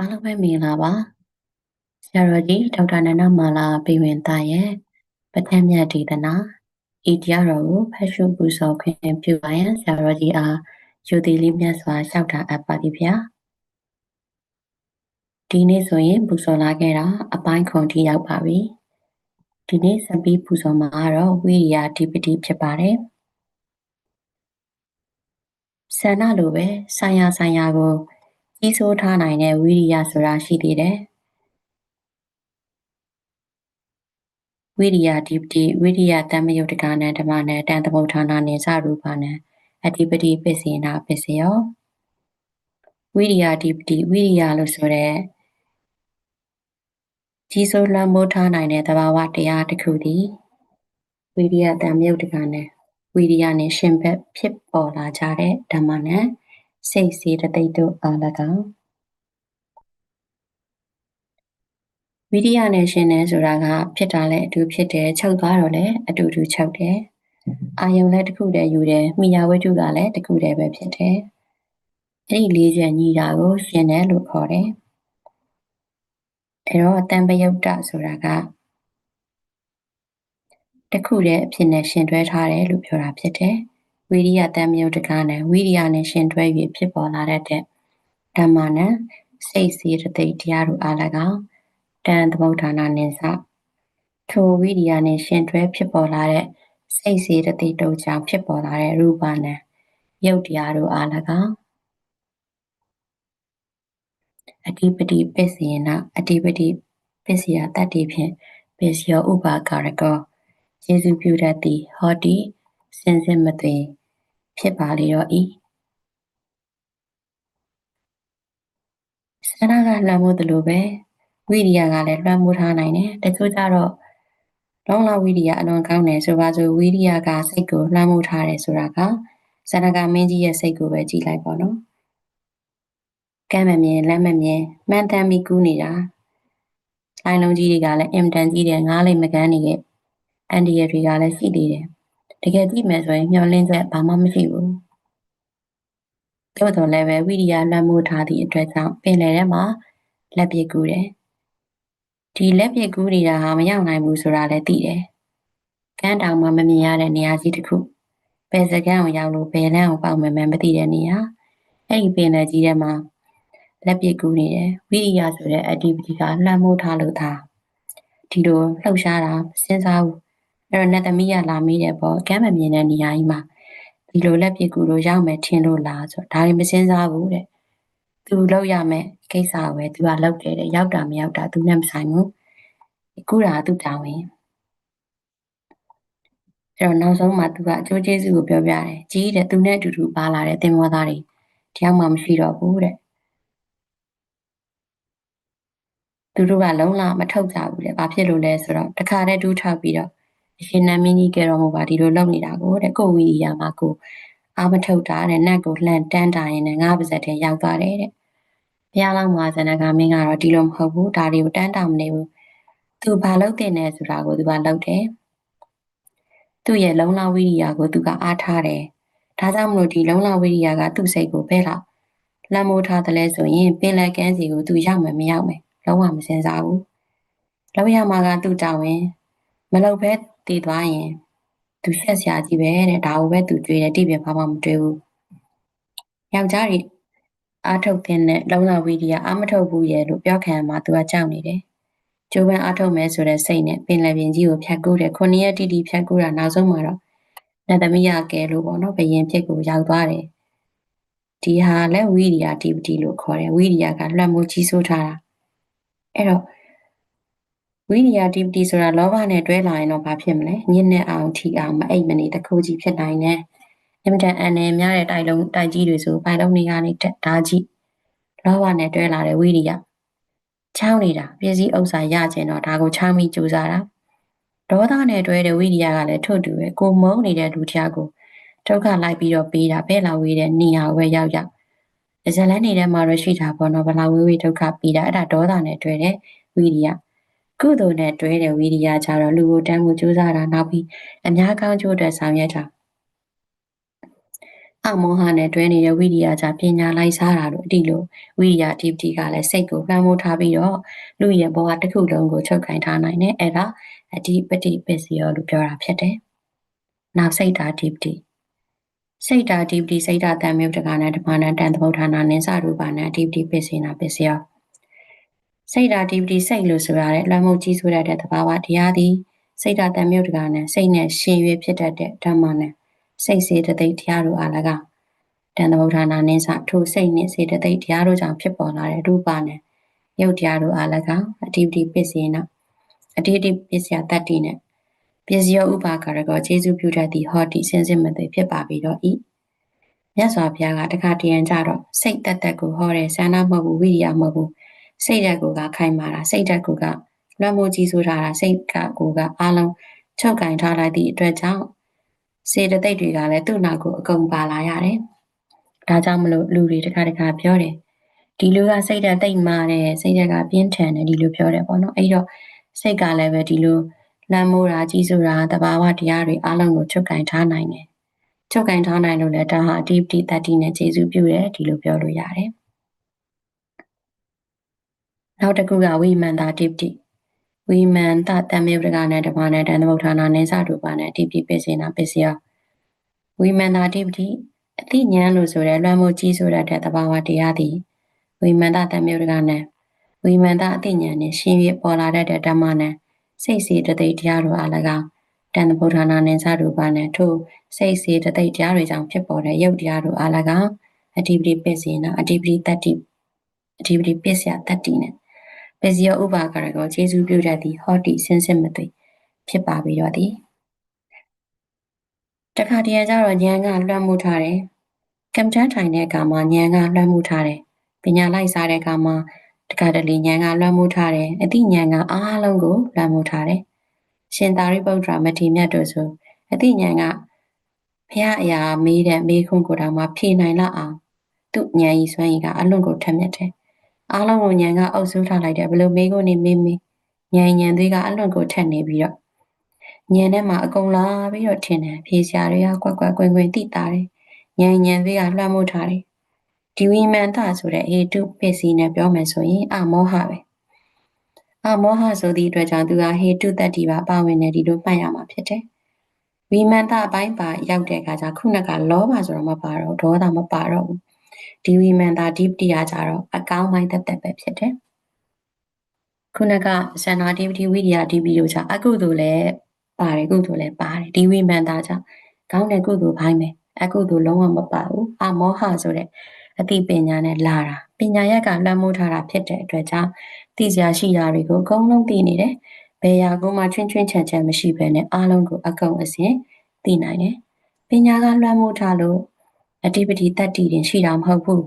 အားလုံးပဲမင်္ဂလာပါဆရာတော်ကြီးဒေါက်တာနန္ဒမာလာပေဝင်သားရဲ့ပဋ္ဌာန်းမြတ်ဒေသနာဤတရားတော်ကိုဖတ်ရှုပူဇော်ခွင့်ပြုပါရန်ဆရာတော်ကြီးအားယူသည်လေးမြတ်စွာလျှောက်တာအပ်ပါသည်ဗျာဒီနေ့ဆိုရင်ပူဇော်လာခဲ့တာအပိုင်းခွန်ထိရောက်ပါပြီဒီနေ့စပီးပူဇော်မှာတော့ဝိရိယဓိပတိဖြစ်ပါတယ်ဆန္ဒလိုပဲဆိုင်ရာဆိုင်ရာကို ကြီးစိုးထားနိုင်တဲ့ဝိရိယဆိုတာရှိသေးတယ်ဝိရိယဓိပတိဝိရိယတမ္မယုတ်တကနံဓမ္မနံတန်သမုဋ္ဌာနာနိသရူပနံအဓိပတိပစ္စေနာပစ္စယောဝိရိယဓိပတိဝိရိယလို့ဆိုတဲ့ကြီးစိုးလွှမ်းမိုးထားနိုင်တဲ့သဘာဝတရားတစ်ခုသည်ဝိရိယတမ္မယုတ်တကနံဝိရိယနှင့်ရှင်ဘက်ဖြစ်ပေါ်လာကြတဲ့ဓမ္မနံ စိတ်စေတသိက်တို့အား၎င်းဝိရိယနဲ့ရှင်တယ်ဆိုတာကဖြစ်တာလည်းအတူဖြစ်တယ်ချုပ်သွားတော့လည်းအတူတူချုပ်တယ်အာယုံလည်းတစ်ခုတည်းယူတယ်မိယာဝိတုကလည်းတစ်ခုတည်းပဲဖြစ်တယ်အဲ့ဒီလေးချက်ညီတာကိုရှင်တယ်လို့ခေါ်တယ်အဲ့တော့တံပယုတ်တဆိုတာကတခုတည်းအဖြစ်နဲ့ရှင်တွဲထားတယ်လို့ပြောတာဖြစ်တယ် ဝိရိယတံမြုပ်တကားနဲ့ဝိရိယနဲ့ရှင်တွဲ၍ဖြစ်ပေါ်လာတဲ့ဓမ္မနံစိတ်စီတသိက်တရားတို့အား၎င်းတန်သမုဋ္ဌာနာနိစ္စထိုဝိရိယနဲ့ရှင်တွဲဖြစ်ပေါ်လာတဲ့စိတ်စီတသိက်တို့ကြောင့်ဖြစ်ပေါ်လာတဲ့ရူပနံရုပ်တရားတို့အား၎င်းအဓိပတိပစ္စယနာအဓိပတိပစ္စယတတ္တိဖြင့်ပစ္စယောဥပါကာရကောယေစုပြုတတ်သည်ဟောတိစင်စစ်မသွေ ဖြစ်ပါလေတော့ဤဆန္ဒကလွှမ်းမိုးသလိုပဲဝိရိယကလည်းလွှမ်းမိုးထားနိုင်တယ်တချို့ကြတော့လုံးလဝိရိယအလွန်ကောင်းတယ်ဆိုပါစို့ဝိရိယကစိတ်ကိုလွှမ်းမိုးထားတယ်ဆိုတာကဆန္ဒကမင်းကြီးရဲ့စိတ်ကိုပဲကြည့်လိုက်ပေါ့နော်ကမ်းမမြင်လက်မမြင်မှန်တမ်းပြီးကူးနေတာလိုင်းလုံးကြီးတွေကလည်းအင်တန်ကြီးတယ်ငားလိုက်မကန်းနေရဲ့အန်ဒီရတွေကလည်းရှိသေးတယ် တကယ်ကြည့်မယ်ဆိုရင်မျောလင်းချက်ဘာမှမရှိဘူးသို့တော်လည်းပဲဝိရိယလွှမ်းမိုးထားသည့်အတွက်ကြောင့်ပင်လယ်ထဲမှာလက်ပစ်ကူးတယ်ဒီလက်ပစ်ကူးနေတာဟာမရောက်နိုင်ဘူးဆိုတာလည်းသိတယ်ကမ်းတောင်မှာမမြင်ရတဲ့နေရာကြီးတစ်ခုပယ်စကန်းကိုရောက်လို့ဘယ်လမ်းကိုပေါက်မှမသိတဲ့နေရာအဲ့ဒီပင်လယ်ကြီးထဲမှာလက်ပစ်ကူးနေတယ်ဝိရိယဆိုတဲ့ activity ကလွှမ်းမိုးထားလို့သာဒီလိုလှုပ်ရှားတာစဉ်းစားဘူး အဲ့တော့နတ်သမီးကလာမေးတယ်ပေါ့ကမ်းမမြင်တဲ့နေရာကြီးမှာဒီလိုလက်ပစ်ကူလို့ရောက်မယ်ထင်လို့လားဆိုတော့ဒါတွေမစင်စားဘူးတဲ့သူလောက်ရမယ်ကိစ္စပဲသူကလောက်တယ်တဲ့ရောက်တာမရောက်တာသူနဲ့မဆိုင်ဘူးကူတာသူတောင်းဝင်အဲ့တော့နောက်ဆုံးမှသူကအကျိုးကျေးဇူးကိုပြောပြတယ်ကြီးတဲ့သူနဲ့အတူတူပါလာတဲ့သင်္ဘောသားတွေတယောက်မှမရှိတော့ဘူးတဲ့သူတို့ကလုံးဝမထုတ်ကြဘူးတဲ့ဘာဖြစ်လို့လဲဆိုတော့တခါတည်းဒူးထောက်ပြီးတော့အ ရှင်နမင်းကြီးကဲတော်မူပါဒီလိုလုပ်နေတာကိုတဲ့ကိုဝီရီယာမှာကိုအာမထုတ်တာတဲ့နတ်ကိုလှန်တန်းတာရင်လည်းငါပါဇက်ထဲရောက်သွားတယ်တဲ့ဘုရားလောင်းမှာဇနကမင်းကတော့ဒီလိုမဟုတ်ဘူးဒါတွေကိုတန်းတာမနေဘူးသူဘာလုပ်တင်လဲဆိုတာကိုသူကလုပ်တယ်သူ့ရဲ့လုံလဝိရိယကိုသူကအားထားတယ်ဒါကြောင့်မလို့ဒီလုံလဝိရိယကသူ့စိတ်ကိုပဲလောက်လမ်းမိုးထားတယ်လဲဆိုရင်ပင်လယ်ကမ်းစီကိုသူရောက်မယ်မရောက်မယ်လုံးဝမစင်စားဘူးလောက်ရမှာကသူ့တောင်းဝင်မလောက်ပဲ တည်သွားရင်သူရှက်စရာကြီးပဲတဲ့ဒါကိုပဲသူကြွေးတယ်တိပြဘာမှမတွေးဘူးယောက်ျားတွေအားထုတ်တဲ့နဲ့လုံလဝီဒီယာအားမထုတ်ဘူးရဲ့လို့ပြောခံမှာသူကကြောက်နေတယ်ကျိုးပန်းအားထုတ်မယ်ဆိုတဲ့စိတ်နဲ့ပင်လယ်ပြင်ကြီးကိုဖြတ်ကူးတယ်ခုနှစ်ရက်တိတိဖြတ်ကူးတာနောက်ဆုံးမှာတော့နတ်သမီးရကဲလို့ပေါ့နော်ဘယင်ဖြစ်ကိုရောက်သွားတယ်ဒီဟာလဲဝီဒီယာတီတီလို့ခေါ်တယ်ဝီဒီယာကလွှမ်းမိုးကြီးစိုးထားတာအဲ့တော့ ဝိရိယ activity ဆိုတာလောဘနဲ့တွဲလာရင်တော့ဘာဖြစ်မလဲညစ်နဲ့အောင်ထီအောင်မအိပ်မနေတခုကြီးဖြစ်နိုင်တယ်အင်မတန်အန်နယ်များတဲ့တိုက်လုံးတိုက်ကြီးတွေဆိုပိုင်လုံးတွေကနေဓာကြီးလောဘနဲ့တွဲလာတဲ့ဝိရိယချောင်းနေတာပစ္စည်းဥစ္စာရကျင်တော့ဒါကိုချောင်းပြီးကြိုးစားတာဒေါသနဲ့တွဲတဲ့ဝိရိယကလည်းထို့တူပဲကိုမုန်းနေတဲ့လူတရားကိုဒုက္ခလိုက်ပြီးတော့ပေးတာပဲလာဝေးတဲ့နေရာဝဲရောက်ရောက်ဇလန်းနေတဲ့မှာတော့ရှိတာပေါ့နော်ဘလာဝေးဝေးဒုက္ခပေးတာအဲ့ဒါဒေါသနဲ့တွဲတဲ့ဝိရိယ ကုသိုလ်နဲ့တွဲတဲ့ဝိရိယကြတော့လူကိုတန်းမှုကြိုးစားတာနောက်ပြီးအများကောင်းကျိုးအတွက်ဆောင်ရွက်တာအမောဟနဲ့တွဲနေတဲ့ဝိရိယကြပညာလိုက်စားတာလို့အတိလို့ဝိရိယဒီပတိကလည်းစိတ်ကိုလှမ်းမိုးထားပြီးတော့လူရဲ့ဘဝတစ်ခုလုံးကိုချုပ်ကင်ထားနိုင်တယ်အဲ့ဒါအဓိပတိပစ္စယောလို့ပြောတာဖြစ်တယ်။နောက်စိတ်ဓာတ်ဒီပတိစိတ်ဓာတ်ဒီပတိစိတ်ဓာတ်တံမြုပ်တကနာဓမ္မနာတန်သမုဋ္ဌာနာနင်းစရူပနာဒီပတိပစ္စေနာပစ္စယော စိတ်ဓာတ်ဒီပတိစိတ်လို့ဆိုရတဲ့လွှမ်းမိုးကြီးဆိုရတဲ့သဘာဝတရားသည်စိတ်ဓာတ်တံမြုပ်တကနာစိတ်နဲ့ရှင်ရွေဖြစ်တတ်တဲ့ဓမ္မနဲ့စိတ်စေတသိက်တရားတို့အား၎င်းတန်သမုဋ္ဌာနာနင်းစထိုစိတ်နှင့်စေတသိက်တရားတို့ကြောင့်ဖြစ်ပေါ်လာတဲ့ရူပနဲ့ရုပ်တရားတို့အား၎င်းအတိပတိပစ္စေနာအတိတိပစ္စယတတ္တိနဲ့ပစ္စယောဥပါကရကောခြေစုပြုတတ်သည့်ဟောတိစင်စစ်မသိဖြစ်ပါပြီးတော့ဤမြတ်စွာဘုရားကတခါတရံကြတော့စိတ်တက်တက်ကိုဟောတယ်ဆန္ဒမဟုတ်ဘူးဝိရိယမဟုတ်ဘူး စိတ်ဓာတ်ကိုကခိုင်မာတာစိတ်ဓာတ်ကိုကလွှမ်းမိုးကြီးဆိုထားတာစိတ်ကကိုကအားလုံးချုပ်ကင်ထားလိုက်သည့်အတွက်ကြောင့်စေတသိက်တွေကလည်းသူ့နောက်ကိုအကုန်ပါလာရတယ်။ဒါကြောင့်မလို့လူတွေတခါတခါပြောတယ်ဒီလူကစိတ်ဓာတ်တိတ်မာတယ်စိတ်ဓာတ်ကပြင်းထန်တယ်ဒီလိုပြောတယ်ပေါ့နော်အဲ့တော့စိတ်ကလည်းပဲဒီလိုလမ်းမိုးတာကြီးဆိုတာတဘာဝတရားတွေအလုံးကိုချုပ်ကင်ထားနိုင်တယ်ချုပ်ကင်ထားနိုင်လို့လည်းဒါဟာအတိပတိတတိနဲ့ခြေစုပြုတယ်ဒီလိုပြောလို့ရတယ် နောက်တစ်ခုကဝိမန္တာတိပတိဝိမန္တတမေပရကနဲ့ဓမ္မနဲ့တန်သမုဋ္ဌာနာနေစရူပနဲ့တိပတိပစ္စေနာပစ္စယဝိမန္တာတိပတိအသိဉာဏ်လို့ဆိုတဲ့လွှမ်းမိုးကြီးဆိုတဲ့တဘာဝတရားသည်ဝိမန္တတမေပရကနဲ့ဝိမန္တအသိဉာဏ်နဲ့ရှင်ပြပေါ်လာတဲ့ဓမ္မနဲ့စိတ်စီတသိက်တရားတို့အား၎င်းတန်တဗုဒ္ဓနာနိစ္စရူပနဲ့ထို့စိတ်စီတသိက်တရားတွေကြောင့်ဖြစ်ပေါ်တဲ့ရုပ်တရားတို့အား၎င်းအဓိပတိပစ္စေနာအဓိပတိတတ္တိအဓိပတိပစ္စယတတ္တိနဲ့ ပစ္စယောဥပါကရကောခြေစုပြုတတ်သည့်ဟောတိစင်စစ်မသိဖြစ်ပါပြီးတော့သည်တခါတည်းကျတော့ဉာဏ်ကလွှမ်းမိုးထားတယ်ကမ္ဘာထိုင်တဲ့အခါမှာဉာဏ်ကလွှမ်းမိုးထားတယ်ပညာလိုက်စားတဲ့အခါမှာတခါတလေဉာဏ်ကလွှမ်းမိုးထားတယ်အသိဉာဏ်ကအားလုံးကိုလွှမ်းမိုးထားတယ်ရှင်သာရိပုတ္တရာမထေရမြတ်တို့ဆိုအသိဉာဏ်ကဘုရားအရာမေးတဲ့မေးခွန်းကိုတောင်မှဖြေနိုင်လောက်အောင်သူ့ဉာဏ်ကြီးစွမ်းရည်ကအလွန်ကိုထက်မြက်တယ် အားလုံးကိုဉာဏ်ကအုပ်စိုးထားလိုက်တယ်ဘလို့မေးခွန်းနေမေးမေးဉာဏ်ဉာဏ်သေးကအလွန်ကိုထက်နေပြီးတော့ဉာဏ်ထဲမှာအကုန်လာပြီးတော့ထင်တယ်ဖြေစရာတွေကကွက်ကွက်ကွင်းကွင်းသိတာတယ်ဉာဏ်ဉာဏ်သေးကလွှမ်းမိုးထားတယ်ဒီဝိမန္တဆိုတဲ့ဟေတုပစ္စည်းနဲ့ပြောမယ်ဆိုရင်အမောဟပဲအမောဟဆိုသည့်အတွက်ကြောင့်သူကဟေတုတတ္တိပါပါဝင်နေဒီလိုမှတ်ရမှာဖြစ်တယ်ဝိမန္တအပိုင်းပါရောက်တဲ့အခါကျခုနကလောဘဆိုတော့မပါတော့ဒေါသမပါတော့ဘူး ဒီဝိမန္တဒီပတိယကြတော့အကောင်းပိုင်းတက်တက်ပဲဖြစ်တယ်ခုနကဇန္နာဒီပတိဝိရိယဒီပတိတို့ကြောင့်အကုသိုလ်လည်းပါတယ်ကုသိုလ်လည်းပါတယ်ဒီဝိမန္တကြောင့်ကောင်းတဲ့ကုသိုလ်ပိုင်းပဲအကုသိုလ်လုံးဝမပါဘူးအမောဟဆိုတဲ့အသိပညာနဲ့လာတာပညာရက်ကလွှမ်းမိုးထားတာဖြစ်တဲ့အတွက်ကြောင့်သိစရာရှိတာတွေကိုအကုန်လုံးသိနေတယ်ဘယ်ရာကိုမှချွင်းချွင်းချန်ချန်မရှိဘဲနဲ့အားလုံးကိုအကုန်အစင်သိနိုင်တယ်ပညာကလွှမ်းမိုးထားလို့ အတိပတိတတ္တိတင်ရှိတာမဟုတ်ဘူး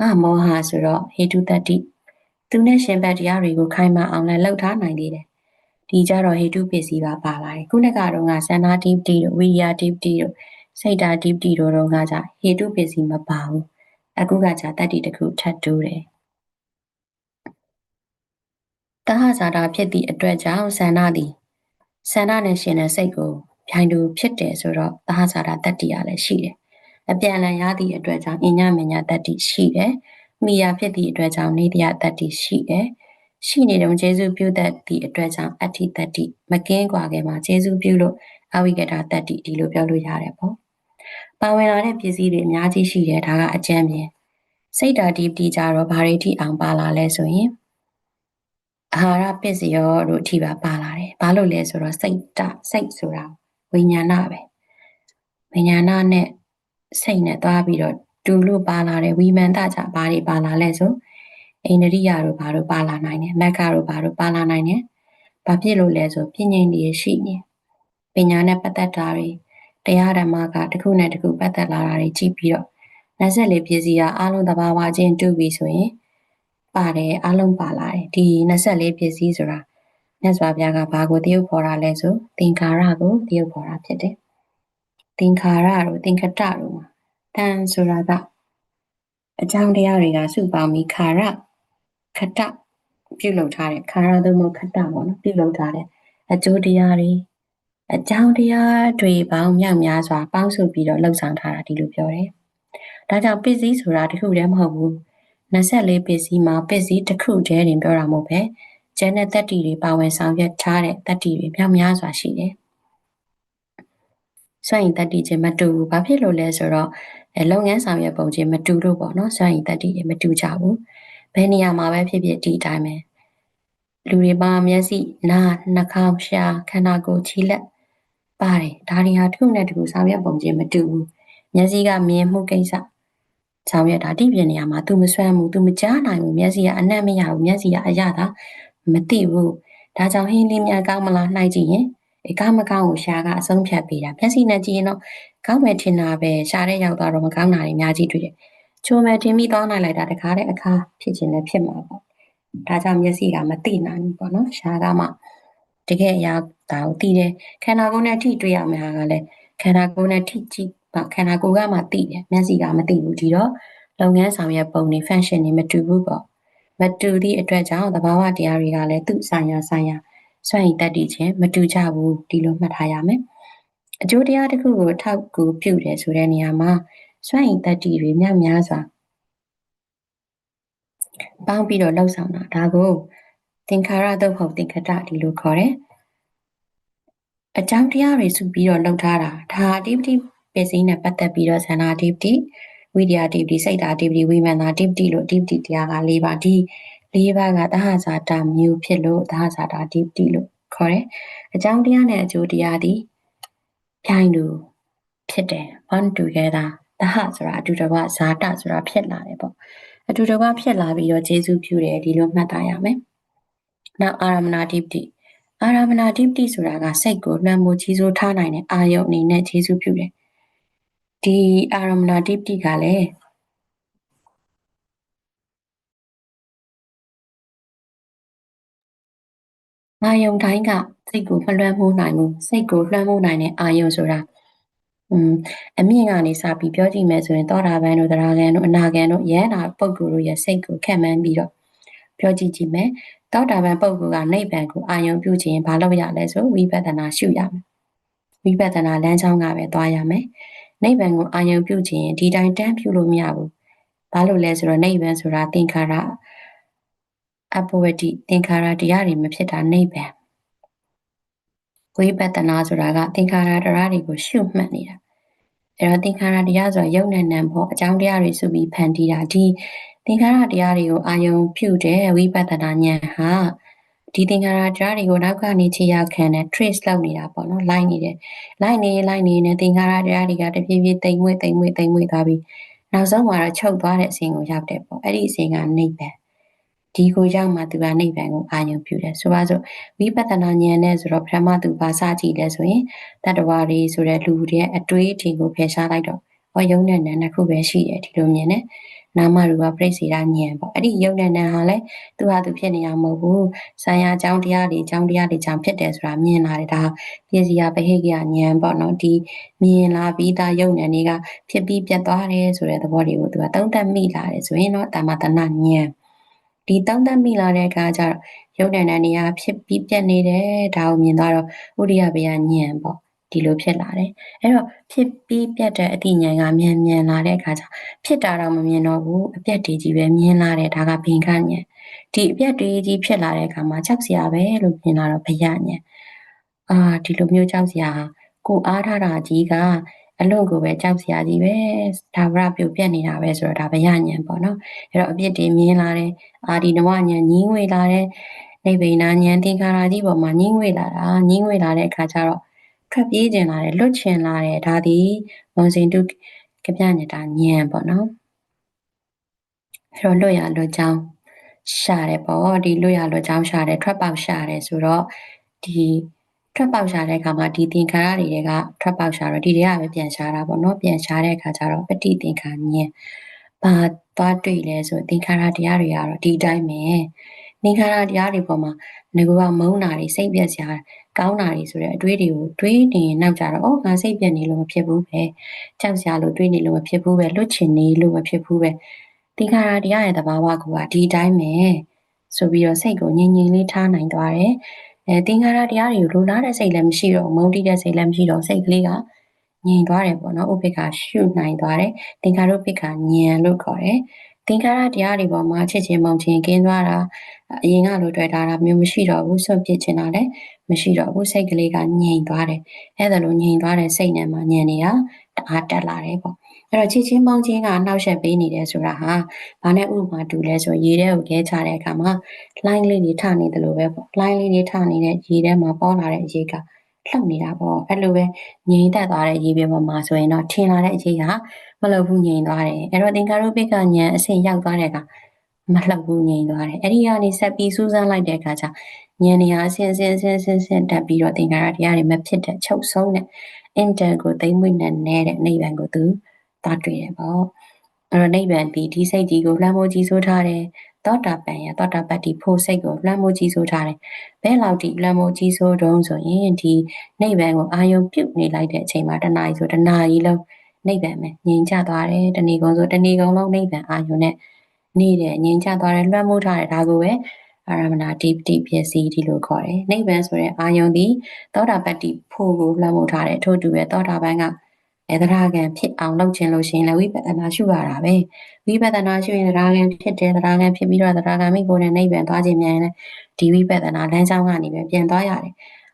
အာမောဟဆိုတော့ဟေတုတတ္တိသူနဲ့ရှင်ဘတ်တရားတွေကိုခိုင်မာအောင်လည်းလှုပ်ထားနိုင်သေးတယ်ဒီကြတော့ဟေတုပစ္စည်းပါပါလာတယ်ခုနကတော့ငါစန္ဒာတိပတိတို့ဝိရိယတိပတိတို့စိတ်ဓာတိပတိတို့တော့ငါကြဟေတုပစ္စည်းမပါဘူးအခုကကြာတတ္တိတစ်ခုထပ်တိုးတယ်တဟဇာတာဖြစ်သည့်အတွက်ကြောင့်ဆန္ဒသည်ဆန္ဒနဲ့ရှင်တဲ့စိတ်ကိုဖြိုင်တူဖြစ်တယ်ဆိုတော့တဟဇာတာတတ္တိရလည်းရှိတယ် အပြန်လည်ရသည့်အတွက်ကြောင့်အညမညာတတ္တိရှိတယ်မိယာဖြစ်သည့်အတွက်ကြောင့်နေတရားတတ္တိရှိတယ်ရှိနေတုံကျေစုပြုတတ်သည့်အတွက်ကြောင့်အဋ္ဌိတတ္တိမကင်းကွာခဲ့မှာကျေစုပြုလို့အဝိကတာတတ္တိဒီလိုပြောလို့ရတယ်ပေါ့ပါဝင်လာတဲ့ပစ္စည်းတွေအများကြီးရှိတယ်ဒါကအကျမ်းမြင်စိတ်ဓာတ်ဒီပတိကြတော့ဘာတွေထိအောင်ပါလာလဲဆိုရင်အာဟာရပစ္စယောတို့အထိပါပါလာတယ်ဘာလို့လဲဆိုတော့စိတ်တစိတ်ဆိုတာဝိညာဏပဲဝိညာဏနဲ့ စိတ်နဲ့သွားပြီးတော့တူလို့ပါလာတယ်ဝိမန္တကြဘာတွေပါလာလဲဆိုအိန္ဒြိယတို့ဘာတို့ပါလာနိုင်တယ်မက္ခတို့ဘာတို့ပါလာနိုင်တယ်ဘာဖြစ်လို့လဲဆိုပြဉ္ဉ္တွေရှိနေပညာနဲ့ပတ်သက်တာတွေတရားဓမ္မကတစ်ခုနဲ့တစ်ခုပတ်သက်လာတာတွေကြည့်ပြီးတော့24ပစ္စည်းကအလုံးသဘာဝချင်းတူပြီဆိုရင်ပါတယ်အလုံးပါလာတယ်ဒီ24ပစ္စည်းဆိုတာမြတ်စွာဘုရားကဘာကိုတရုပ်ခေါ်တာလဲဆိုသင်္ခါရကိုတရုပ်ခေါ်တာဖြစ်တယ် သင်္ခါရတို့သင်္ခတတို့မှာတန်ဆိုတာကအကြောင်းတရားတွေကစုပေါင်းပြီးခါရခတပြုလုပ်ထားတဲ့ခါရသို့မဟုတ်ခတပေါ့နော်ပြုလုပ်ထားတဲ့အကျိုးတရားတွေအကြောင်းတရားတွေပေါင်းမြောက်များစွာပေါင်းစုပြီးတော့လှုပ်ဆောင်ထားတာဒီလိုပြောတယ်ဒါကြောင့်ပစ္စည်းဆိုတာတစ်ခုတည်းမဟုတ်ဘူး24ပစ္စည်းမှာပစ္စည်းတစ်ခုတည်းတင်ပြောတာမဟုတ်ပဲကျန်တဲ့တတ္တိတွေပါဝင်ဆောင်ရွက်ထားတဲ့တတ္တိတွေမြောက်များစွာရှိတယ် စွန့်ရင်တတ္တိချင်းမတူဘူးဘာဖြစ်လို့လဲဆိုတော့အဲလုပ်ငန်းဆောင်ရွက်ပုံချင်းမတူလို့ပေါ့နော်စွန့်ရင်တတ္တိတွေမတူကြဘူးဘယ်နေရာမှာပဲဖြစ်ဖြစ်ဒီအတိုင်းပဲလူတွေပါမျက်စိနားနှာခေါင်းရှားခန္ဓာကိုယ်ခြေလက်ပါတယ်ဒါတွေဟာတစ်ခုနဲ့တစ်ခုဆောင်ရွက်ပုံချင်းမတူဘူးမျက်စိကမြင်မှုကိစ္စဆောင်ရွက်တာတိပြနေရာမှာ तू မစွမ်းဘူး तू မကြားနိုင်ဘူးမျက်စိကအနက်မရဘူးမျက်စိကအရသာမသိဘူးဒါကြောင့်ဟင်းလေးများကောင်းမလားနှိုက်ကြည့်ရင် အကောင်းမကောင်းကိုရှာကအဆုံးဖြတ်ပေးတာမျက်စိနဲ့ကြည့်ရင်တော့ကောင်းမယ်ထင်တာပဲရှာတဲ့ရောက်သွားတော့မကောင်းတာတွေအများကြီးတွေ့တယ်ချိုးမယ်ထင်ပြီးသွားနိုင်လိုက်တာတခါတည်းအခါဖြစ်ခြင်းလည်းဖြစ်မှာပေါ့ဒါကြောင့်မျက်စိကမသိနိုင်ဘူးပေါ့နော်ရှာကမှတကယ်အရာဒါကိုသိတယ်ခန္ဓာကိုယ်နဲ့ထိတွေ့ရမယ့်ဟာကလည်းခန္ဓာကိုယ်နဲ့ထိကြည့်ခန္ဓာကိုယ်ကမှသိတယ်မျက်စိကမသိဘူးဒီတော့လုပ်ငန်းဆောင်ရွက်ပုံတွေ function တွေမတူဘူးပေါ့မတူသည့်အတွက်ကြောင့်သဘာဝတရားတွေကလည်းသူ့ဆိုင်ရာဆိုင်ရာ စွန့်ရည်တတ်တည်ခြင်းမတူကြဘူးဒီလိုမှတ်ထားရမယ်အကျိုးတရားတစ်ခုကိုထောက်ကူပြုတယ်ဆိုတဲ့နေရာမှာစွန့်ရည်တတ်တည်တွေများများစွာပေါင်းပြီးတော့လှုပ်ဆောင်တာဒါကိုသင်္ခါရတုတ်ဟုတ်သင်္ခတဒီလိုခေါ်တယ်အကြောင်းတရားတွေစုပြီးတော့လှုပ်ထားတာဒါအတိပတိပစ္စည်းနဲ့ပတ်သက်ပြီးတော့ဇန္နာအတိပတိဝိဒယာတိပတိစိတ်ဓာတိပတိဝိမန္တာတိပတိလို့အတိပတိတရားက၄ပါးဒီ ၄ပါးကသဟဇာတာမျိုးဖြစ်လို့သဟဇာတာတိပတိလို့ခေါ်တယ်အကြောင်းတရားနဲ့အကျိုးတရားဒီပြိုင်တူဖြစ်တယ် one together သဟဆိုတာအတူတကွဇာတဆိုတာဖြစ်လာတယ်ပေါ့အတူတကွဖြစ်လာပြီးတော့ခြေစုပြုတယ်ဒီလိုမှတ်သားရမယ်နောက်အာရမဏတိပတိအာရမဏတိပတိဆိုတာကစိတ်ကိုလွှမ်းမိုးကြီးစိုးထားနိုင်တဲ့အာယုန်အနေနဲ့ခြေစုပြုတယ်ဒီအာရမဏတိပတိကလည်း အာယုံတိုင်းကစိတ်ကိုမလွှမ်းမိုးနိုင်ဘူးစိတ်ကိုလွှမ်းမိုးနိုင်တဲ့အာယုံဆိုတာอืมအမြင့်ကနေစပြီးပြောကြည့်မယ်ဆိုရင်သောတာပန်တို့တရားဂန်တို့အနာဂန်တို့ယန္တာပုဂ္ဂိုလ်တို့ရဲ့စိတ်ကိုခက်မှန်းပြီးတော့ပြောကြည့်ကြည့်မယ်သောတာပန်ပုဂ္ဂိုလ်ကနိဗ္ဗာန်ကိုအာယုံပြုခြင်းဘာလို့ရလဲဆိုဝိပဿနာရှုရမယ်ဝိပဿနာလမ်းကြောင်းကပဲသွားရမယ်နိဗ္ဗာန်ကိုအာယုံပြုခြင်းဒီတိုင်းတန်းပြုလို့မရဘူးဘာလို့လဲဆိုတော့နိဗ္ဗာန်ဆိုတာသင်္ခါရ အပဝတ္တိသင်္ခါရတရားတွေမဖြစ်တာနိဗ္ဗာန်ဝိပဿနာဆိုတာကသင်္ခါရတရားတွေကိုရှုမှတ်နေတာအဲ့တော့သင်္ခါရတရားဆိုတာယုံနဲ့နံဖို့အကြောင်းတရားတွေစုပြီးဖန်တီးတာဒီသင်္ခါရတရားတွေကိုအာယုံပြုတဲ့ဝိပဿနာဉာဏ်ဟာဒီသင်္ခါရတရားတွေကိုနောက်ကနေခြေရခံတဲ့ trace လုပ်နေတာပေါ့နော်လိုက်နေတယ်လိုက်နေလိုက်နေနဲ့သင်္ခါရတရားတွေကတဖြည်းဖြည်းတိမ်မွေ့တိမ်မွေ့တိမ်မွေ့သွားပြီးနောက်ဆုံးမှာတော့ချုပ်သွားတဲ့အစဉ်ကိုရောက်တယ်ပေါ့အဲ့ဒီအစဉ်ကနိဗ္ဗာန် ဒီကိုရောက်မှသူကနိဗ္ဗာန်ကိုအာရုံပြုတယ်ဆိုပါစို့ဝိပဿနာဉာဏ်နဲ့ဆိုတော့ပထမသူဘာစကြည့်လဲဆိုရင်တတ္တဝါတွေဆိုတဲ့လူတွေရဲ့အတွေးအထင်ကိုဖယ်ရှားလိုက်တော့ဟောယုံနဲ့နံနှစ်ခုပဲရှိတယ်ဒီလိုမြင်တယ်နာမရူပပြိစေတာဉာဏ်ပေါ့အဲ့ဒီယုံနဲ့နံဟာလည်းသူဟာသူဖြစ်နေရမဟုတ်ဘူးဆံရအကြောင်းတရားတွေအကြောင်းတရားတွေကြောင့်ဖြစ်တယ်ဆိုတာမြင်လာတယ်ဒါပြည့်စရာပဟိကဉာဏ်ပေါ့နော်ဒီမြင်လာပြီးသားယုံနဲ့တွေကဖြစ်ပြီးပြတ်သွားတယ်ဆိုတဲ့သဘောတွေကိုသူကသုံးသပ်မိလာတယ်ဆိုရင်တော့တမတနာဉာဏ် ဒီတောင်းတမိလာတဲ့အခါကျတော့ရုပ်တဏ္ဍနေရာဖြစ်ပြီးပြတ်နေတယ်ဒါကိုမြင်သွားတော့ဥရိယဘေယညံပေါ့ဒီလိုဖြစ်လာတယ်အဲ့တော့ဖြစ်ပြီးပြတ်တဲ့အတိညာကမြန်မြန်လာတဲ့အခါကျဖြစ်တာတော့မမြင်တော့ဘူးအပြက်တွေကြီးပဲမြင်လာတယ်ဒါကဘင်ခညံဒီအပြက်တွေကြီးဖြစ်လာတဲ့အခါမှာကြောက်စရာပဲလို့မြင်လာတော့ဘယညံအာဒီလိုမျိုးကြောက်စရာကိုအားထားတာကြီးက အလွန်ကိုပဲကြောက်စရာကြီးပဲဒါဝရပြုတ်ပြက်နေတာပဲဆိုတော့ဒါဘယညံပေါ့နော်အဲ့တော့အပြစ်တွေမြင်လာတယ်အာဒီနဝညံညင်းငွေလာတယ်နိဗ္ဗာန်ညံသင်္ခါရကြီးပေါ်မှာညင်းငွေလာတာညင်းငွေလာတဲ့အခါကျတော့ထွက်ပြေးကျင်လာတယ်လွတ်ချင်လာတယ်ဒါဒီမွန်စင်တုကပြညတာညံပေါ့နော်အဲ့တော့လွတ်ရလွတ်ချောင်းရှာတယ်ပေါ့ဒီလွတ်ရလွတ်ချောင်းရှာတယ်ထွက်ပေါက်ရှာတယ်ဆိုတော့ဒီ ထွက်ပေါက်ရှာတဲ့အခါမှာဒီသင်္ခါရတွေကထွက်ပေါက်ရှာတော့ဒီတွေကပဲပြန်ရှာတာပေါ့နော်ပြန်ရှာတဲ့အခါကျတော့ပฏิသင်္ခါညင်ဘာသွားတွေ့လဲဆိုသင်္ခါရတရားတွေကတော့ဒီတိုင်းပဲသင်္ခါရတရားတွေပေါ်မှာငကူကမုန်းတာတွေစိတ်ပြက်စရာကောင်းတာတွေဆိုတဲ့အတွေးတွေကိုတွေးနေနောက်ကြတော့အော်ငါစိတ်ပြက်နေလို့မဖြစ်ဘူးပဲကြောက်စရာလို့တွေးနေလို့မဖြစ်ဘူးပဲလွတ်ချင်နေလို့မဖြစ်ဘူးပဲသင်္ခါရတရားရဲ့သဘာဝကဒီတိုင်းပဲဆိုပြီးတော့စိတ်ကိုငြိမ်ငြိမ်လေးထားနိုင်သွားတယ် အဲသင်္ခါရတရားတွေကိုလိုလားတဲ့စိတ်လည်းမရှိတော့မုန်းတိတဲ့စိတ်လည်းမရှိတော့စိတ်ကလေးကငြိမ်သွားတယ်ပေါ့နော်ဥပိ္ပခာရှုနိုင်သွားတယ်သင်္ခါရုပ္ပခာဉာဏ်လို့ခေါ်တယ်သင်္ခါရတရားတွေပေါ်မှာချစ်ချင်းမုံချင်းကင်းသွားတာအရင်ကလိုတွေ့တာတာမျိုးမရှိတော့ဘူးဆွန့်ပစ်ချင်တာလည်းမရှိတော့ဘူးစိတ်ကလေးကငြိမ်သွားတယ်အဲ့ဒါလိုငြိမ်သွားတဲ့စိတ်နဲ့မှဉာဏ်တွေကတအားတက်လာတယ်ပေါ့ အဲ့တော့ချစ်ချင်းမုံချင်းကနှောက်ယှက်ပေးနေတယ်ဆိုတာဟာဘာနဲ့ဥပမာတူလဲဆိုရေထဲကိုခဲချတဲ့အခါမှာလိုင်းလေးတွေထနေတယ်လို့ပဲပေါ့လိုင်းလေးတွေထနေတဲ့ရေထဲမှာပေါ်လာတဲ့ရေကလှုပ်နေတာပေါ့အဲ့လိုပဲငြိမ်သက်သွားတဲ့ရေပြင်ပေါ်မှာဆိုရင်တော့ထင်လာတဲ့အချိန်ကမလှုပ်ဘူးငြိမ်သွားတယ်အဲ့တော့သင်္ကာရုပ္ပကဉာဏ်အဆင့်ရောက်သွားတဲ့အခါမလှုပ်ဘူးငြိမ်သွားတယ်အဲ့ဒီကနေဆက်ပြီးစူးစမ်းလိုက်တဲ့အခါကျဉာဏ်နေရာအဆင့်ဆင့်ဆင့်ဆင့်ဆင့်တက်ပြီးတော့သင်္ကာရတရားတွေမဖြစ်တဲ့ချုပ်ဆုံးတဲ့အင်တန်ကိုသိမ့်မွေ့နဲ့နေတဲ့နိဗ္ဗာန်ကိုသူ တာတွေ့တယ်ပေါ့အဲ့တော့နိဗ္ဗာန်ဒီဒီစိတ်ကြီးကိုလှမ်းမိုးကြီးဆိုးထားတယ်သောတာပန်ရသောတာပတ္တိဖို့စိတ်ကိုလွှမ်းမိုးကြီးဆိုးထားတယ်။ဘယ်လောက်ဒီလွှမ်းမိုးကြီးဆိုးတုံးဆိုရင်ဒီနိဗ္ဗာန်ကိုအာယုံပြုတ်နေလိုက်တဲ့အချိန်မှာတဏှာကြီးဆိုတဏှာကြီးလုံးနိဗ္ဗာန်ပဲငြိမ်ချသွားတယ်။တဏီကုံဆိုတဏီကုံလုံးနိဗ္ဗာန်အာယုံနဲ့နေတယ်ငြိမ်ချသွားတယ်လွှမ်းမိုးထားတယ်ဒါကိုပဲအာရမဏတိပတိပစ္စည်းဒီလိုခေါ်တယ်။နိဗ္ဗာန်ဆိုတဲ့အာယုံဒီသောတာပတ္တိဖို့ကိုလွှမ်းမိုးထားတယ်ထို့တူပဲသောတာပန်က အဲသရဂံဖြစ်အောင်လုပ်ခြင်းလို့ရှိရင်လည်းဝိပဿနာရှုရတာပဲဝိပဿနာရှုရင်သရဂံဖြစ်တယ်သရဂံဖြစ်ပြီးတော့သရဂံမိကိုနဲ့နိဗ္ဗာန်သွားခြင်းမြန်ရင်လည်းဒီဝိပဿနာလမ်းကြောင်းကနေပဲပြန်သွားရတယ်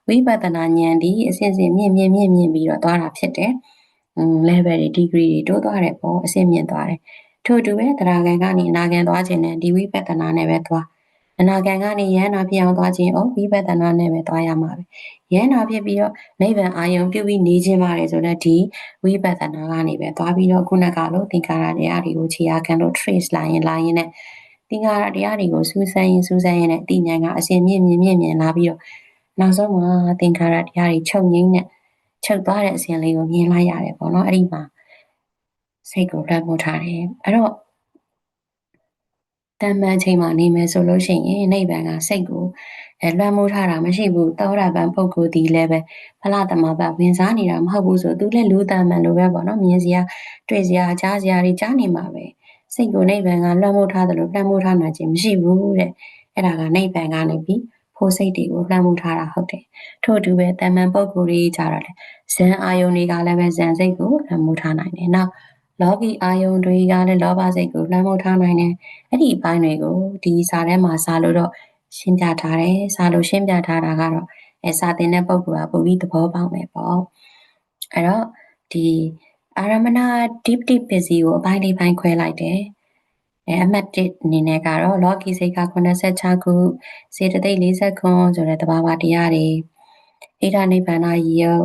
ဝိပဿနာဉာဏ်ဒီအစဉ်စဉ်မြင့်မြင့်မြင့်မြင့်ပြီးတော့သွားတာဖြစ်တယ်อืม level တွေ degree တွေတိုးသွားတယ်ပေါ့အစဉ်မြင့်သွားတယ်ထို့တူပဲသရဂံကနေအနာဂံသွားခြင်းနဲ့ဒီဝိပဿနာနဲ့ပဲသွား အနာဂံကနေယန္နာဖြစ်အောင်သွားခြင်းဩဝိပဿနာနဲ့ပဲသွားရမှာပဲယန္နာဖြစ်ပြီးတော့နိဗ္ဗာန်အာယုံပြုပြီးနေခြင်းပါတယ်ဆိုတော့ဒီဝိပဿနာကနေပဲသွားပြီးတော့ခုနကလိုသင်္ခါရတရားတွေကိုခြေအားခံလို့ trace လာရင်လာရင်နဲ့သင်္ခါရတရားတွေကိုစူးစမ်းရင်စူးစမ်းရင်နဲ့အတိညာကအစဉ်မြင့်မြင့်မြင့်မြင့်လာပြီးတော့နောက်ဆုံးမှာသင်္ခါရတရားတွေချုပ်ငိမ့်နဲ့ချုပ်သွားတဲ့အစဉ်လေးကိုမြင်လိုက်ရတယ်ပေါ့နော်အဲ့ဒီမှာစိတ်ကိုလွှမ်းမိုးထားတယ်အဲ့တော့ တမန်ချိန်မှာနေမယ်ဆိုလို့ရှိရင်နိဗ္ဗာန်ကစိတ်ကိုအဲလွှမ်းမိုးထားတာမရှိဘူးသောတာပန်ပုဂ္ဂိုလ်ဒီလည်းပဲဖလားတမဘဝင်စားနေတာမဟုတ်ဘူးဆိုသူလည်းလူတမန်လိုပဲပေါ့နော်မြင်စရာတွေ့စရာကြားစရာတွေကြားနေမှာပဲစိတ်ကိုနိဗ္ဗာန်ကလွှမ်းမိုးထားတယ်လို့လွှမ်းမိုးထားနိုင်ခြင်းမရှိဘူးတဲ့အဲ့ဒါကနိဗ္ဗာန်ကနေပြီးဖို့စိတ်တွေကိုလွှမ်းမိုးထားတာဟုတ်တယ်ထို့အတူပဲတမန်ပုဂ္ဂိုလ်တွေကြတော့လေဇန်အာယုန်တွေကလည်းပဲဇန်စိတ်ကိုလွှမ်းမိုးထားနိုင်တယ်နောက် လောကီအာယုန်တွေကလည်းလောဘစိတ်ကိုလွှမ်းမိုးထားနိုင်တယ်အဲ့ဒီအပိုင်းတွေကိုဒီစာထဲမှာစာလို့တော့ရှင်းပြထားတယ်စာလို့ရှင်းပြထားတာကတော့အဲစာသင်တဲ့ပုံကပုံပြီးသဘောပေါက်မယ်ပေါ့အဲ့တော့ဒီအာရမဏ deep deep busy ကိုအပိုင်းလေးပိုင်းခွဲလိုက်တယ်အဲအမှတ်1အနေနဲ့ကတော့လောကီစိတ်က86ခုစေတသိက်40ခုဆိုတဲ့တဘာဝတရားတွေဣဒာနိဗ္ဗာန်ယုတ်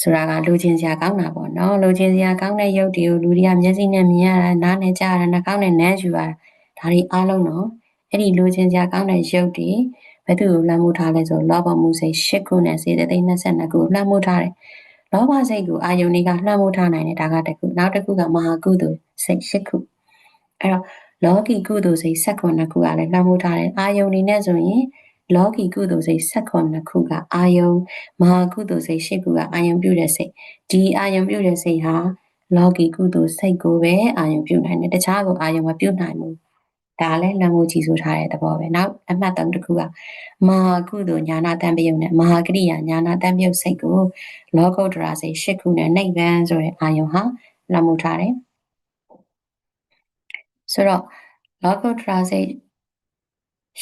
ဆိုတာကလူချင်းစရာကောင်းတာပေါ့နော်လူချင်းစရာကောင်းတဲ့ရုပ်တွေကိုလူတွေကမျက်စိနဲ့မြင်ရတာနားနဲ့ကြားရတာနှာခေါင်းနဲ့နမ်းယူရတာဒါတွေအားလုံးတော့အဲ့ဒီလူချင်းစရာကောင်းတဲ့ရုပ်တွေဘယ်သူကိုလှမ်းမှုထားလဲဆိုလောဘမှုစိတ်၈ခုနဲ့စေတသိက်22ခုလှမ်းမှုထားတယ်လောဘစိတ်ကိုအာယုန်တွေကလှမ်းမှုထားနိုင်တယ်ဒါကတခုနောက်တစ်ခုကမဟာကုသိုလ်စိတ်၈ခုအဲ့တော့လောကီကုသိုလ်စိတ်၁၉ခုကလည်းလှမ်းမှုထားတယ်အာယုန်တွေနဲ့ဆိုရင် လောကီကုသိုလ်စိတ်16ခုကအာယုံမဟာကုသိုလ်စိတ်8ခုကအာယုံပြုတဲ့စိတ်ဒီအာယုံပြုတဲ့စိတ်ဟာလောကီကုသိုလ်စိတ်ကိုပဲအာယုံပြုနိုင်တယ်တခြားကိုအာယုံမပြုနိုင်ဘူးဒါလည်းလမ်းမိုးကြီးဆိုထားတဲ့သဘောပဲနောက်အမှတ်3တစ်ခုကမဟာကုသိုလ်ညာနာတန်ပြုံနဲ့မဟာကရိယာညာနာတန်ပြုံစိတ်ကိုလောကုတ္တရာစိတ်8ခုနဲ့နိဗ္ဗာန်ဆိုတဲ့အာယုံဟာလမ်းမိုးထားတယ်ဆိုတော့လောကုတ္တရာစိတ်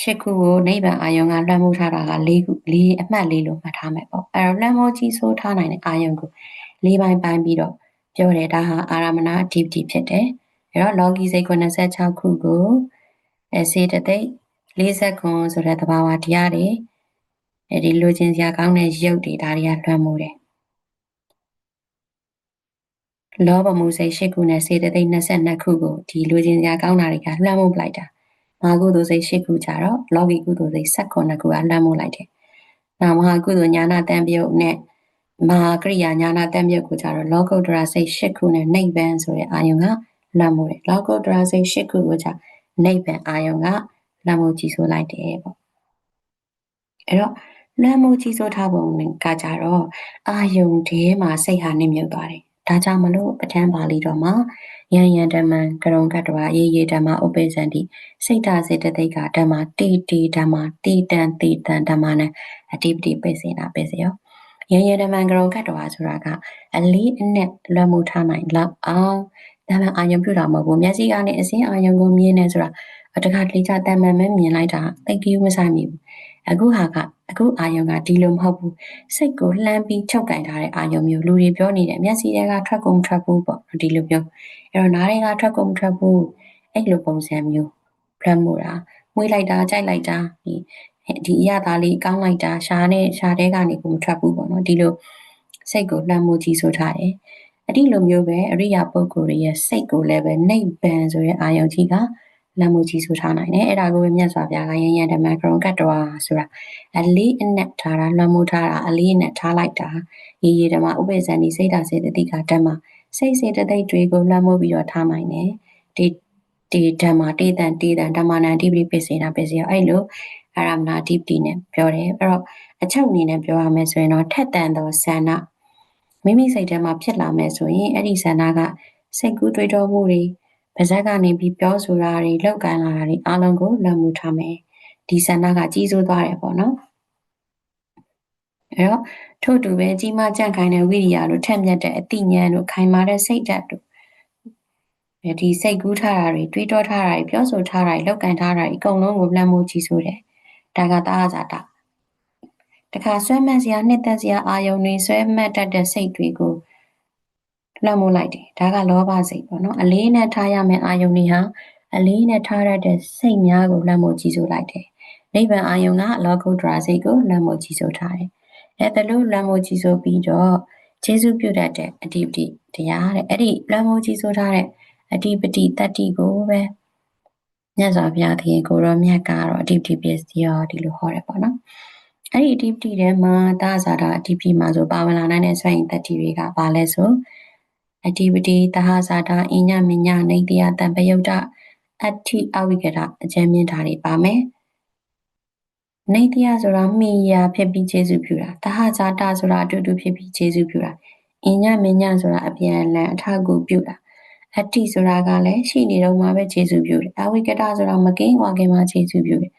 ရှစ်ခုကိုနိဗ္ဗာန်အာယုံကလွှမ်းမိုးထားတာက၄ခု၄အမှတ်၄လို့မှတ်ထားမယ်ပေါ့အဲ့တော့လွှမ်းမိုးကြီးဆိုးထားနိုင်တဲ့အာယုံကို၄ပိုင်းပိုင်းပြီးတော့ပြောတယ်ဒါဟာအာရမဏအဓိပတိဖြစ်တယ်အဲ့တော့လောကီစိတ်96ခုကိုအဲစေတသိက်40ခုဆိုတဲ့သဘာဝတရားတွေအဲဒီလိုချင်စရာကောင်းတဲ့ရုပ်တွေဒါတွေကလွှမ်းမိုးတယ်လောဘမှုစိတ်၈ခုနဲ့စေတသိက်22ခုကိုဒီလိုချင်စရာကောင်းတာတွေကလွှမ်းမိုးပလိုက်တာ မဟာကုသိုလ်စိတ်၈ခုကြတော့လောကီကုသိုလ်စိတ်၁၉ခုကလွှမ်းမိုးလိုက်တယ်။နောက်မဟာကုသိုလ်ညာနာတန်ပြုတ်နဲ့မဟာကရိယာညာနာတန်ပြုတ်ကိုကြတော့လောကုတ္တရာစိတ်၈ခုနဲ့နိဗ္ဗာန်ဆိုတဲ့အာယုံကလွှမ်းမိုးတယ်။လောကုတ္တရာစိတ်၈ခုကိုကြနိဗ္ဗာန်အာယုံကလွှမ်းမိုးကြည့်ဆိုလိုက်တယ်ပေါ့။အဲ့တော့လွှမ်းမိုးကြည့်ဆိုထားပုံကကြတော့အာယုံထဲမှာစိတ်ဟာနှိမ့်မြုပ်သွားတယ်။ဒါကြောင့်မလို့ပဋ္ဌာန်းပါဠိတော်မှာ ယံယံဓမ္မံကရုံကတ္တဝရေရေဓမ္မဥပိ္ပဇံတိစိတ်ဓာစေတသိက်ကဓမ္မတိတိဓမ္မတိတံတိတံဓမ္မနဲ့အတိပတိပိစေနာပိစေယောရရတမန်ကရုံကတ်တော်ဆိုတာကအလေးအနက်လွှမ်းမိုးထားနိုင်လောက်အောင်ဒါမှအာယုံပြတာမဟုတ်ဘူးမျက်စိကနေအစင်းအာယုံကိုမြင်နေဆိုတာတခါတလေချတန်မှန်မဲမြင်လိုက်တာတိတ်ကြီးမဆိုင်မိဘူး အခုဟာကအခုအာယုံကဒီလိုမဟုတ်ဘူးစိတ်ကိုလှမ်းပြီးချုပ်ကင်ထားတဲ့အာယုံမျိုးလူတွေပြောနေတဲ့မျက်စိတွေကထွက်ကုန်ထွက်ဘူးပေါ့ဒီလိုပြောအဲ့တော့နားတွေကထွက်ကုန်ထွက်ဘူးအဲ့လိုပုံစံမျိုးဖမ်းမှုတာမွေးလိုက်တာကြိုက်လိုက်တာဒီဒီအရသာလေးကောင်းလိုက်တာရှားနဲ့ရှားတဲ့ကနေကိုမထွက်ဘူးပေါ့နော်ဒီလိုစိတ်ကိုလှမ်းမှုကြီးဆိုထားတယ်အဲ့ဒီလိုမျိုးပဲအရိယာပုဂ္ဂိုလ်ရဲ့စိတ်ကိုလည်းပဲနိဗ္ဗာန်ဆိုတဲ့အာယုံကြီးက လမ်းမှုကြီးဆိုထားနိုင်တယ်အဲ့ဒါကိုပဲမြတ်စွာဘုရားကယဉ်ယန်ဓမ္မကရုံကတ္တဝါဆိုတာအလေးအနက်ထားတာလွှမ်းမိုးထားတာအလေးအနက်ထားလိုက်တာရေရေဓမ္မဥပ္ပဇန်ဒီစိတ်ဓာတ်စေတသိကဓမ္မစိတ်စေတသိက်တွေကိုလွှမ်းမိုးပြီးတော့ထားနိုင်တယ်ဒီဒီဓမ္မတေတံတေတံဓမ္မနံအဓိပတိပစ္စေနာပစ္စယအဲ့လိုအာရမဏအဓိပတိနဲ့ပြောတယ်အဲ့တော့အချုပ်အနေနဲ့ပြောရမယ်ဆိုရင်တော့ထက်တန်သောဆန္ဒမိမိစိတ်ထဲမှာဖြစ်လာမယ်ဆိုရင်အဲ့ဒီဆန္ဒကစိတ်ကူးတွေးတောမှုတွေ ပါဇက်ကနေပြီးပြောဆိုတာတွေလောက်ကန်လာတာတွေအားလုံးကိုလွန်မှုထားမယ်ဒီဆန္ဒကကြီးစိုးသွားတယ်ပေါ့နော်အဲတော့ထို့တူပဲကြီးမားကြံ့ခိုင်တဲ့ဝိရိယတို့ထက်မြက်တဲ့အတိညာဉ်တို့ခိုင်မာတဲ့စိတ်ဓာတ်တို့ဒီစိတ်ကူးထားတာတွေတွေးတောထားတာတွေပြောဆိုထားတာတွေလောက်ကန်ထားတာတွေအကုန်လုံးကိုလွှမ်းမိုးကြီးစိုးတယ်ဒါကတာအဇာတာတခါဆွဲမှတ်စရာနှစ်သက်စရာအာယုန်တွေဆွဲမှတ်တတ်တဲ့စိတ်တွေကို လွှမ်းမိုးလိုက်တယ်ဒါကလောဘစိတ်ပေါ့နော်အလေးနဲ့ထားရမယ့်အာယုန်တွေဟာအလေးနဲ့ထားရတဲ့စိတ်များကိုလွှမ်းမိုးကြီးစိုးလိုက်တယ်နိဗ္ဗာန်အာယုန်ကလောကုတ္တရာစိတ်ကိုလွှမ်းမိုးကြီးစိုးထားတယ်အဲဒါလို့လွှမ်းမိုးကြီးစိုးပြီးတော့ခြေစုပြုတတ်တဲ့အဓိပတိတရားတဲ့အဲ့ဒီလွှမ်းမိုးကြီးစိုးထားတဲ့အဓိပတိတတ္တိကိုပဲမြတ်စွာဘုရားသခင်ကိုရောမြတ်ကတော့အဓိပတိပစ္စည်းရောဒီလိုဟောတယ်ပေါ့နော်အဲ့ဒီအဓိပတိထဲမှာသာဇာတာအဓိပတိမှာဆိုပါဝင်လာနိုင်တဲ့ဆွေရင်တတ္တိတွေကပါလဲဆို အဓိပတိသဟဇာတာအညမညနေတယတံပယုတ်တအဋ္ဌိအဝိကရအကျဉ်းမြင့်တာတွေပါမယ်နေတယဆိုတာမိယာဖြစ်ပြီးခြေစုပြုတာသဟဇာတာဆိုတာအတူတူဖြစ်ပြီးခြေစုပြုတာအညမညဆိုတာအပြန်အလှန်အထောက်အကူပြုတာအတ္တိဆိုတာကလည်းရှိနေတော့မှပဲခြေစုပြုတယ်အဝိကတဆိုတာမကင်းဝါခင်မှခြေစုပြုတယ်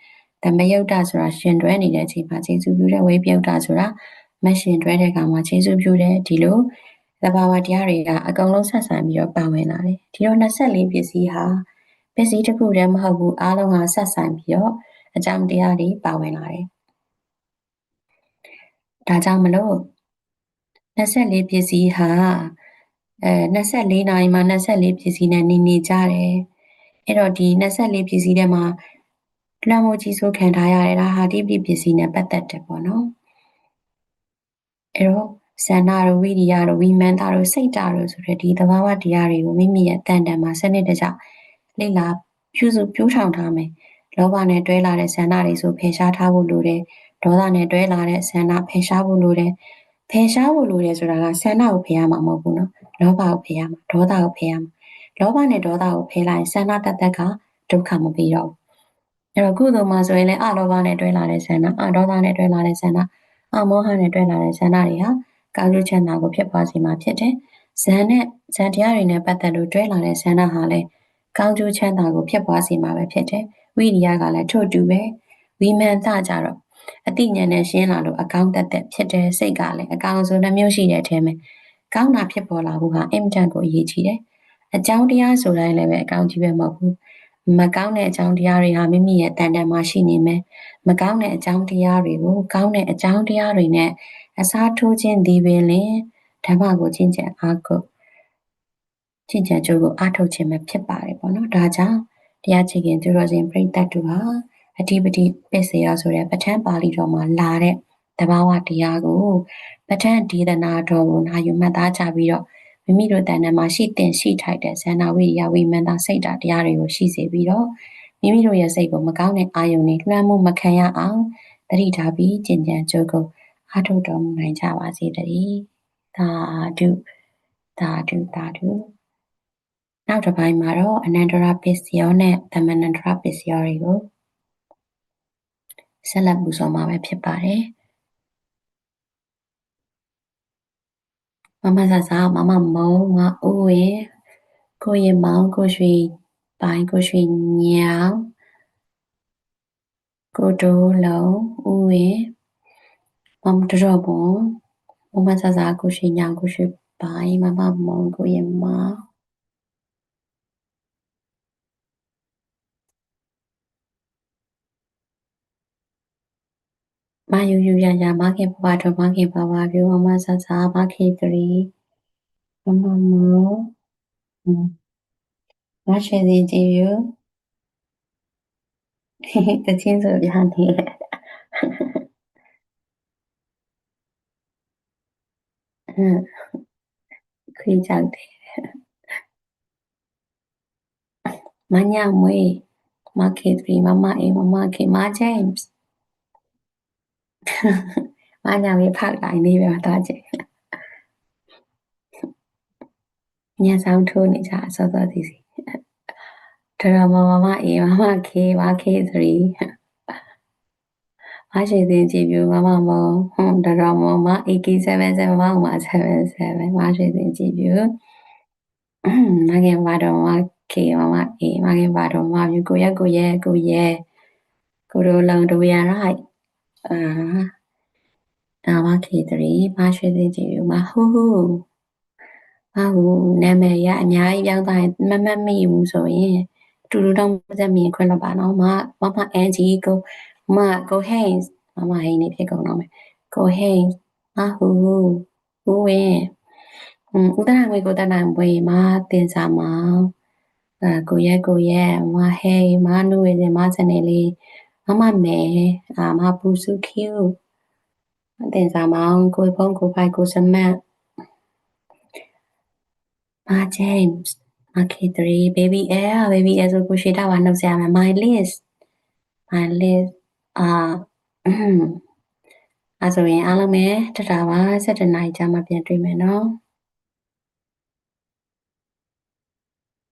တမယုတ်တဆိုတာရှင်တွဲနေတဲ့အချိန်မှာခြေစုပြုတယ်ဝိပယုတ်တဆိုတာမရှင်တွဲတဲ့ကောင်မှာခြေစုပြုတယ်ဒီလို သဘာဝတရားတွေကအကုန်လုံးဆက်ဆံပြီးတော့ပါဝင်လာတယ်ဒီတော့24ပစ္စည်းဟာပစ္စည်းတစ်ခုတည်းမဟုတ်ဘူးအားလုံးဟာဆက်ဆံပြီးတော့အကြောင်းတရားတွေပါဝင်လာတယ်ဒါကြောင့်မလို့24ပစ္စည်းဟာအဲ24နာရီမှာ24ပစ္စည်းနဲ့နေနေကြတယ်အဲ့တော့ဒီ24ပစ္စည်းထဲမှာလွှမ်းမိုးကြီးစိုးခံထားရတယ်ဒါဟာဒီပစ္စည်းနဲ့ပတ်သက်တယ်ပေါ့နော်အဲ့တော့ ဇန္နာတို့ဝိရိယတို့ဝိမန္တာတို့စိတ်တာတို့ဆိုတဲ့ဒီသဘာဝတရားတွေကိုမိမိရဲ့တန်တန်မှာစနစ်တကျလေ့လာပြုစုပြိုးထောင်ထားမယ်လောဘနဲ့တွဲလာတဲ့ဇန္နာတွေဆိုဖယ်ရှားထားဖို့လိုတယ်ဒေါသနဲ့တွဲလာတဲ့ဇန္နာဖယ်ရှားဖို့လိုတယ်ဖယ်ရှားဖို့လိုတယ်ဆိုတာကဆန္ဒကိုဖယ်ရမှာမဟုတ်ဘူးနော်လောဘကိုဖယ်ရမှာဒေါသကိုဖယ်ရမှာလောဘနဲ့ဒေါသကိုဖယ်လိုက်ဆန္ဒတသက်ကဒုက္ခမပြီးတော့ဘူးအဲ့တော့ကုသိုလ်မှာဆိုရင်လည်းအလောဘနဲ့တွဲလာတဲ့ဆန္ဒအဒေါသနဲ့တွဲလာတဲ့ဆန္ဒအမောဟနဲ့တွဲလာတဲ့ဆန္ဒတွေဟာ ကာယချမ်းသာကိုဖြစ်ပွားစေမှာဖြစ်တယ်။ဇန်နဲ့ဇန်တရားတွေနဲ့ပတ်သက်လို့တွဲလာတဲ့ဆန္ဒဟာလည်းကောင်းကျိုးချမ်းသာကိုဖြစ်ပွားစေမှာပဲဖြစ်တယ်။ဝိရိယကလည်းထို့တူပဲဝိမာန်သကြတော့အတိညာနဲ့ရှင်းလာလို့အကောင်းတက်တက်ဖြစ်တယ်စိတ်ကလည်းအကောင်းဆုံးနှမျိုးရှိတဲ့အထက်မှာကောင်းတာဖြစ်ပေါ်လာဖို့ဟာအင်တန်ကိုအရေးကြီးတယ်။အကြောင်းတရားဆိုတိုင်းလည်းပဲအကောင်းကြီးပဲမဟုတ်ဘူး။မကောင်းတဲ့အကြောင်းတရားတွေဟာမိမိရဲ့တန်တန်မှာရှိနေမယ်။မကောင်းတဲ့အကြောင်းတရားတွေကိုကောင်းတဲ့အကြောင်းတရားတွေနဲ့ အစားထိုးခြင်းသည်ပင်လင်ဓမ္မကိုကျင့်ကြံအားကိုကျင့်ကြံကြိုးကိုအားထုတ်ခြင်းပဲဖြစ်ပါတယ်ပေါ့နော်ဒါကြောင့်တရားချေခင်သူတော်စင်ပြိတ္တတူဟာအဓိပတိပစ္စယဆိုတဲ့ပဋ္ဌာန်းပါဠိတော်မှာလာတဲ့တဘာဝတရားကိုပဋ္ဌာန်းဒေသနာတော်ကိုနာယူမှတ်သားကြပြီးတော့မိမိတို့တဏ္ဍာမှာရှိတင်ရှိထိုက်တဲ့ဇန္နာဝိရိယဝိမန္တာစိတ်ဓာတ်တရားတွေကိုရှိစေပြီးတော့မိမိတို့ရဲ့စိတ်ကိုမကောင်းတဲ့အာယုန်တွေလွှမ်းမိုးမခံရအောင်တတိထားပြီးကျင့်ကြံကြိုးကို အားထုတ်တော်မူနိုင်ကြပါစေတည်းသာဓုသာဓုသာဓုနောက်တစ်ပိုင်းမှာတော့အနန္တရပစ္စယောနဲ့သမဏန္တရပစ္စယောတွေကိုဆက်လက်ပူဇော်မှာပဲဖြစ်ပါတယ်မမဆဆာမမမုံငါအိုးရေကိုရင်မောင်ကိုရွှေပိုင်းကိုရွှေညောင်ကိုတိုးလုံးဦးရေ မမတော်ဘူးမမစစာကိုရှိညာကိုရှိပိုင်းမမမောင်ကိုရမမယူယူရရမခင်ပွားတော်မခင်ပါပါပြောမမစစာမခင်တရီမမမောမရှင်စင်ကြည့်ယူတချင်းဆိုပြနေတယ် ခွေးကြောက်တယ်မညာမွေးမခင်တရီမမအေးမမခင်မဂျိမ်းစ်မညာမေးဖောက်တိုင်းလေးပဲမတော်ချင်ညဆောင်ထိုးနေကြအစောစောစီစီဒရမမမအေးမမခေမခေ3 မရှိသေးကြည့်ပြမမမောဟွန်းဒရမမ AK77 မမ77မရှိသေးကြည့်ပြမငယ်ပါတော့မခေမမအေးမငယ်ပါတော့မပြကိုရက်ကိုရက်ကိုရက်ကိုရိုလုံတို့ရရိုက်အာအာမခေ3မရှိသေးကြည့်ပြမဟူးဟူးဟာဟူနာမည်ရအများကြီးပြောင်းသွားရင်မမတ်မိဘူးဆိုရင်တူတူတော့မသက်မြင်ခွင့်တော့ပါနော်မမမအန်ဂျီကို မကိုဟိန်းမမဟိန်းနေဖြစ်ကုန်တော့မယ်ကိုဟိန်းဟာဟူဟူဝင်ဥဒနာငွေကိုတနံပွေမတင်စာမအဲကိုရဲကိုရဲမဟေးမနုဝေစမစနေလေးမမမဲအာမပူစုခ ्यू တင်စာမောင်ကိုဖုံးကိုဖိုက်ကိုစမတ်မာဂျိမ်းစ်မာခေ3 baby air baby air ဆိုကိုရှိတာပါနှုတ်ဆက်ရမယ် my list my list အာအဲဆိုရင်အားလုံးပဲတတာပါ7နာရီကြာမှပြန်တွေ့မယ်နော်